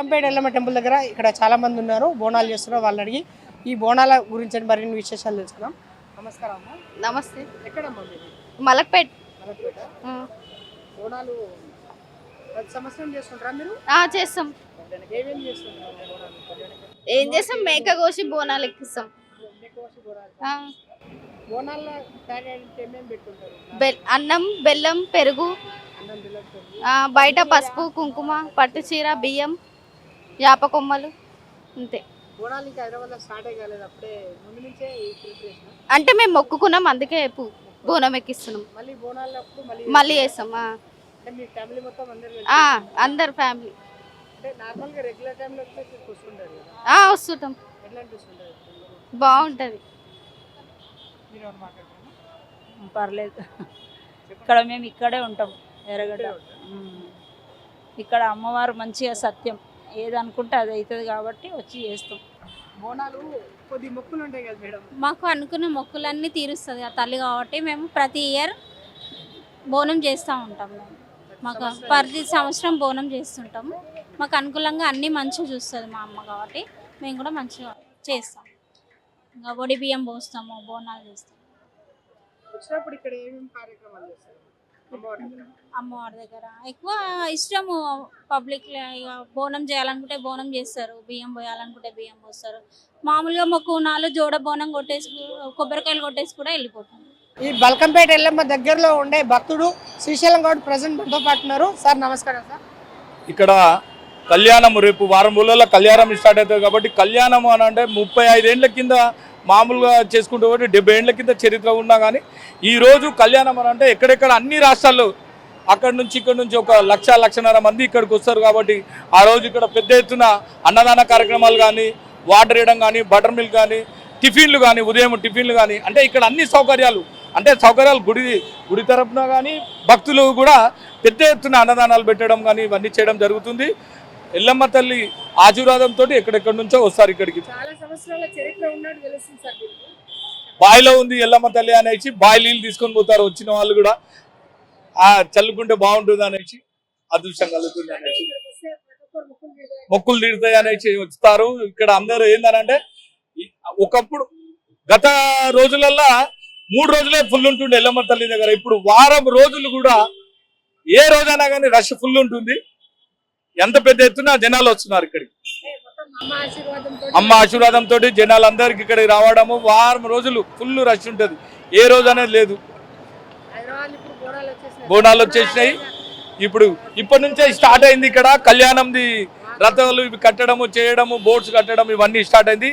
Balkampet Yellamma temple దగ్గర ఇక్కడ చాలా మంది ఉన్నారు. బోనాలు చేస్తున్నారు వాళ్ళని అడిగి ఈ బోనాల గురించి మరిన్ని విశేషాలు తెలుసుకుందాం. నమస్కారం అమ్మ. నమస్తే. ఎక్కడమ్మా మీది మలక్పేట్. మలక్పేట? ఆ. బోనాలు ప్రతి సంవత్సరం చేస్తుంటారా మీరు? ఆ, చేస్తాం. ఏమేమి చేస్తుంటారు బోనాలు ఏం చేస్తాం? మేక కోసి బోనాలు ఎక్కిస్తాం. బోనాలు. ఆ, బోనాల్లో తయారు ఏమేమి పెట్టుకుంటారు బెల్ అన్నం బెల్లం పెరుగు అన్నం బిల్లలు ఆ, బయట పసుపు కుంకుమ పట్టు చీర బియ్యం యాప కొమ్మలు అంతే అంటే మేము మొక్కుకున్నాం అందుకే పు- బోనం ఎక్కిస్తున్నాం. మళ్ళీ బోనాలప్పుడు మళ్ళీ మళ్ళీ చేస్తాం ఆ. అంటే మీ ఫ్యామిలీ మొత్తం అందరు ఆ, అందరు ఫ్యామిలీ వస్తే వస్తుంటాం. బాగుంటుంది. పర్లేదు. ఇక్కడ మేము ఇక్కడే ఉంటాం ఎర్రగడ్డ. ఇక్కడ అమ్మవారు మంచిగా సత్యం. ఏది అనుకుంటే అది అవుతుంది కాబట్టి వచ్చి చేస్తాం. బోనాలు కొద్ది మొక్కులు ఉంటాయి కదా మేడం? మాకు అనుకున్న మొక్కులన్నీ తీరుస్తుంది ఆ తల్లి కాబట్టి మేము ప్రతి ఇయర్ బోనం చేస్తూ ఉంటాం మేము మాకు ప్రతి సంవత్సరం బోనం చేస్తుంటాము. మాకు అనుకూలంగా అన్నీ మంచిగా చూస్తుంది మా అమ్మ కాబట్టి మేము కూడా మంచిగా చేస్తాం. ఇంకా ఒడి బియ్యం పోస్తాము బోనాలు చేస్తాం వచ్చినప్పుడు ఇక్కడ ఏమేమి కార్యక్రమాలు చేస్తారు? అమ్మవారి దగ్గర. ఎక్కువ ఇష్టము పబ్లిక్ ఇక బోనం చేయాలనుకుంటే బోనం చేస్తారు. బియ్యం పోయాలనుకుంటే బియ్యం పోస్తారు. మామూలుగా మొక్కునాలు జోడ బోనం కొట్టేసి కొబ్బరికాయలు కొట్టేసి కూడా వెళ్ళిపోతుంది ఈ బల్కంపేట ఎల్లమ్మ దగ్గరలో ఉండే భక్తుడు శ్రీశైలం గౌడ్ ప్రజెంట్ మనతో పాటు ఉన్నారు. సార్ నమస్కారం సార్. ఇక్కడ కళ్యాణం రేపు వారం రోజుల్లో కళ్యాణం స్టార్ట్ అవుతుంది కాబట్టి కళ్యాణం అని అంటే ముప్పై ఐదేళ్ళ కింద మామూలుగా చేసుకుంటూ పోతే డెబ్బై ఏళ్ళ కింద చరిత్ర ఉన్నా కానీ ఈరోజు కళ్యాణం అని అంటే ఎక్కడెక్కడ అన్ని రాష్ట్రాల్లో అక్కడ నుంచి ఇక్కడ నుంచి ఒక లక్ష లక్షన్నర మంది ఇక్కడికి వస్తారు కాబట్టి ఆ రోజు ఇక్కడ పెద్ద ఎత్తున అన్నదాన కార్యక్రమాలు కానీ వాటర్ వేయడం కానీ బటర్ మిల్క్ కానీ టిఫిన్లు కానీ ఉదయం టిఫిన్లు కానీ అంటే ఇక్కడ అన్ని సౌకర్యాలు అంటే సౌకర్యాలు గుడి గుడి తరపున కానీ భక్తులు కూడా పెద్ద ఎత్తున అన్నదానాలు పెట్టడం కానీ ఇవన్నీ చేయడం జరుగుతుంది. ఎల్లమ్మ తల్లి ఆశీర్వాదంతో ఎక్కడెక్కడి నుంచో వస్తారు ఇక్కడికి. బావిలో ఉంది ఎల్లమ్మ తల్లి అనేసి బావి నీళ్ళు తీసుకొని పోతారు వచ్చిన వాళ్ళు కూడా. ఆ చల్లుకుంటే బాగుంటుంది అనేసి అదృష్టం కలుగుతుంది అనేసి. మొక్కులు తీరుతాయి. అనేసి వస్తారు. ఇక్కడ అందరూ ఏందనంటే ఒకప్పుడు గత రోజులల్లా మూడు రోజులే ఫుల్ ఉంటుండే ఎల్లమ్మ తల్లి దగ్గర. ఇప్పుడు వారం రోజులు కూడా ఏ రోజైనా కానీ రష్ ఫుల్ ఉంటుంది. ఎంత పెద్ద ఎత్తున జనాలు వస్తున్నారు ఇక్కడికి? అమ్మ ఆశీర్వాదంతో అమ్మ జనాలు అందరికి ఇక్కడికి రావడము వారం రోజులు ఫుల్ రష్ ఉంటుంది. ఏ రోజు అనేది లేదు. బోనాలు వచ్చేసినాయి. ఇప్పుడు ఇప్పటి నుంచే స్టార్ట్ అయింది ఇక్కడ. కళ్యాణంది రథాలు ఇవి కట్టడము చేయడము బోట్స్ కట్టడం ఇవన్నీ స్టార్ట్ అయింది.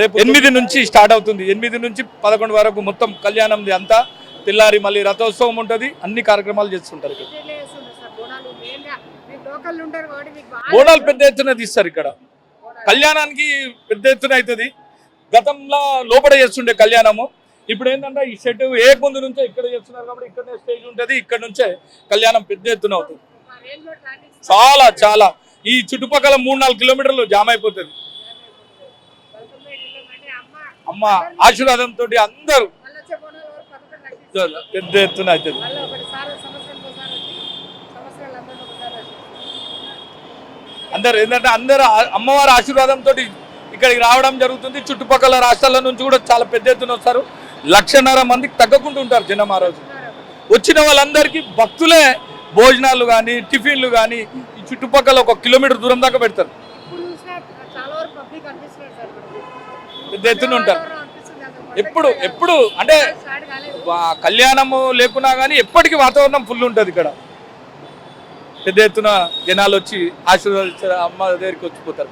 రేపు ఎనిమిది నుంచి స్టార్ట్ అవుతుంది. ఎనిమిది నుంచి పదకొండు వరకు మొత్తం కళ్యాణంది అంతా తెల్లారి మళ్ళీ రథోత్సవం ఉంటుంది. అన్ని కార్యక్రమాలు చేస్తుంటారు ఇక్కడ. బోనాలు పెద్ద ఎత్తున తీస్తారు ఇక్కడ. కళ్యాణానికి పెద్ద ఎత్తున అవుతుంది. గతంలో లోపల చేస్తుండే కళ్యాణము. ఇప్పుడు ఏంటంటే ఈ షెడ్ ఏ ముందు నుంచే ఇక్కడ చేస్తున్నారు కాబట్టి ఇక్కడనే స్టేజ్ ఉంటుంది ఇక్కడ నుంచే కళ్యాణం పెద్ద ఎత్తున అవుతుంది. చాలా చాలా. ఈ చుట్టుపక్కల మూడు నాలుగు కిలోమీటర్లు జామ్ అయిపోతుంది. అమ్మ ఆశీర్వాదంతో అందరూ పెద్ద ఎత్తున అవుతుంది మళ్ళీ ఒకటిసారి సంవత్సరానికి ఒకసారి వచ్చి సంవత్సరాలు అందరూ ఒకసారి వచ్చి అందరు ఏంటంటే అందరు అమ్మవారి ఆశీర్వాదంతో ఇక్కడికి రావడం జరుగుతుంది. చుట్టుపక్కల రాష్ట్రాల నుంచి కూడా చాలా పెద్ద ఎత్తున వస్తారు. లక్షన్నర మందికి తగ్గకుండా ఉంటారు జనం ఆ రోజు. వచ్చిన వాళ్ళందరికీ భక్తులే భోజనాలు కానీ టిఫిన్లు కానీ ఈ చుట్టుపక్కల ఒక కిలోమీటర్ దూరం దాకా పెడతారు. పెద్ద ఎత్తున ఉంటారు. ఎప్పుడు ఎప్పుడు అంటే కళ్యాణము లేకున్నా కానీ ఎప్పటికీ వాతావరణం ఫుల్ ఉంటుంది ఇక్కడ. పెద్ద ఎత్తున జనాలు వచ్చి ఆశీర్వదిస్తారు అమ్మ దగ్గరికి వచ్చిపోతారు.